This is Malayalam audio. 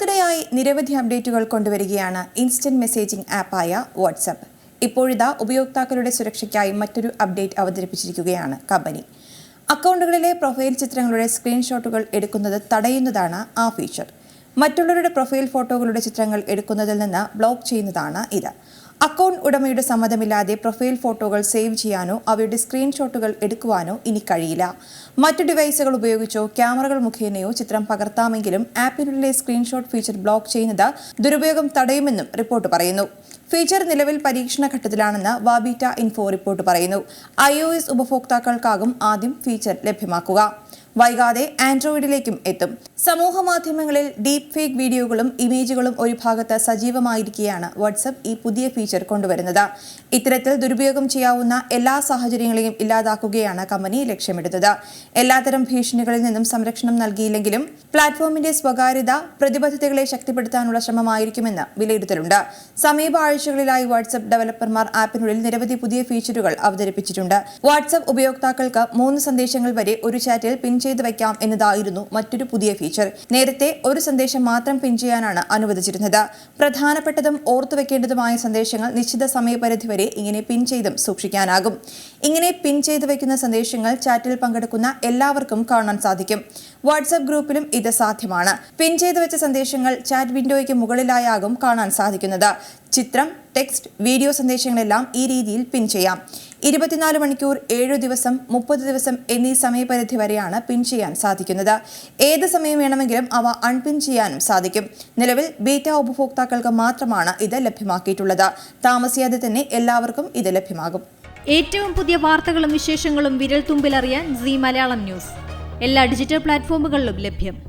അടുത്തിടെയായി നിരവധി അപ്ഡേറ്റുകൾ കൊണ്ടുവരികയാണ് ഇൻസ്റ്റന്റ് മെസ്സേജിംഗ് ആപ്പായ വാട്സപ്പ് ഇപ്പോഴിതാ ഉപയോക്താക്കളുടെ സുരക്ഷയ്ക്കായി മറ്റൊരു അപ്ഡേറ്റ് അവതരിപ്പിച്ചിരിക്കുകയാണ് കമ്പനി. അക്കൗണ്ടുകളിലെ പ്രൊഫൈൽ ചിത്രങ്ങളുടെ സ്ക്രീൻഷോട്ടുകൾ എടുക്കുന്നത് തടയുന്നതാണ് ആ ഫീച്ചർ. മറ്റുള്ളവരുടെ പ്രൊഫൈൽ ഫോട്ടോകളുടെ ചിത്രങ്ങൾ എടുക്കുന്നതിൽ നിന്ന് ബ്ലോക്ക് ചെയ്യുന്നതാണ് ഇത്. അക്കൗണ്ട് ഉടമയുടെ സമ്മതമില്ലാതെ പ്രൊഫൈൽ ഫോട്ടോകൾ സേവ് ചെയ്യാനോ അവയുടെ സ്ക്രീൻഷോട്ടുകൾ എടുക്കുവാനോ ഇനി കഴിയില്ല. മറ്റു ഡിവൈസുകൾ ഉപയോഗിച്ചോ ക്യാമറകൾ മുഖേനയോ ചിത്രം പകർത്താമെങ്കിലും ആപ്പിനുള്ളിലെ സ്ക്രീൻഷോട്ട് ഫീച്ചർ ബ്ലോക്ക് ചെയ്യുന്നത് ദുരുപയോഗം തടയുമെന്നും റിപ്പോർട്ട് പറയുന്നു. ഫീച്ചർ നിലവിൽ പരീക്ഷണ ഘട്ടത്തിലാണെന്ന് വാബീറ്റ ഇൻഫോ റിപ്പോർട്ട് പറയുന്നു. ഐ ഉപഭോക്താക്കൾക്കാകും ആദ്യം ഫീച്ചർ ലഭ്യമാക്കുക. വൈകാതെ ആൻഡ്രോയിഡിലേക്കും എത്തും. സമൂഹ മാധ്യമങ്ങളിൽ ഡീപ് ഫേക്ക് വീഡിയോകളും ഇമേജുകളും ഒരു ഭാഗത്ത് സജീവമായിരിക്കെയാണ് വാട്സപ്പ് ഈ പുതിയ ഫീച്ചർ കൊണ്ടുവരുന്നത്. ഇത്തരത്തിൽ ദുരുപയോഗം ചെയ്യാവുന്ന എല്ലാ സാഹചര്യങ്ങളെയും ഇല്ലാതാക്കുകയാണ് കമ്പനി ലക്ഷ്യമിടുന്നത്. എല്ലാത്തരം ഭീഷണികളിൽ നിന്നും സംരക്ഷണം നൽകിയില്ലെങ്കിലും പ്ലാറ്റ്ഫോമിന്റെ സ്വകാര്യത പ്രതിബദ്ധതകളെ ശക്തിപ്പെടുത്താനുള്ള ശ്രമമായിരിക്കുമെന്ന് വിലയിരുത്തലുണ്ട്. സമീപ ആഴ്ചകളിലായി വാട്സപ്പ് ഡെവലപ്പർമാർ ആപ്പിനുള്ളിൽ നിരവധി പുതിയ ഫീച്ചറുകൾ അവതരിപ്പിച്ചിട്ടുണ്ട്. വാട്സപ്പ് ഉപയോക്താക്കൾക്ക് മൂന്ന് സന്ദേശങ്ങൾ വരെ ഒരു ചാറ്റിൽ പിൻ ചെയ്ത് വയ്ക്കാം എന്നതായിരുന്നു മറ്റൊരു പുതിയ ഫീച്ചർ നേരത്തെ ഒരു സന്ദേശം മാത്രം പിൻ ചെയ്യാനാണ് അനുവദിച്ചിരുന്നത്. പ്രധാനപ്പെട്ടതും ഓർത്തുവെക്കേണ്ടതുമായ സന്ദേശങ്ങൾ നിശ്ചിത സമയപരിധി വരെ ഇങ്ങനെ പിൻ ചെയ്തും സൂക്ഷിക്കാനാകും. ഇങ്ങനെ പിൻ ചെയ്തു വയ്ക്കുന്ന സന്ദേശങ്ങൾ ചാറ്റിൽ പങ്കെടുക്കുന്ന എല്ലാവർക്കും കാണാൻ സാധിക്കും. വാട്സ്ആപ്പ് ഗ്രൂപ്പിലും ഇത് സാധ്യമാണ്. പിൻ ചെയ്തു വെച്ച സന്ദേശങ്ങൾ ചാറ്റ് വിൻഡോയ്ക്ക് മുകളിലായാകും കാണാൻ സാധിക്കുന്നത്. ചിത്രം ടെക്സ്റ്റ് വീഡിയോ സന്ദേശങ്ങളെല്ലാം ഈ രീതിയിൽ പിൻ ചെയ്യാം. ഇരുപത്തിനാല് മണിക്കൂർ ഏഴു ദിവസം മുപ്പത് ദിവസം എന്നീ സമയപരിധി വരെയാണ് പിൻ ചെയ്യാൻ സാധിക്കുന്നത്. ഏത് സമയം വേണമെങ്കിലും അവ അൺപിൻ ചെയ്യാനും സാധിക്കും. നിലവിൽ ബീറ്റ ഉപഭോക്താക്കൾക്ക് മാത്രമാണ് ഇത് ലഭ്യമാക്കിയിട്ടുള്ളത്. താമസിയാതെ തന്നെ എല്ലാവർക്കും ഇത് ലഭ്യമാകും. ഏറ്റവും പുതിയ വാർത്തകളും വിശേഷങ്ങളും വിരൽ തുമ്പിലറിയാൻ സി മലയാളം ന്യൂസ്. എല്ലാ ഡിജിറ്റൽ പ്ലാറ്റ്ഫോമുകളിലും ലഭ്യം.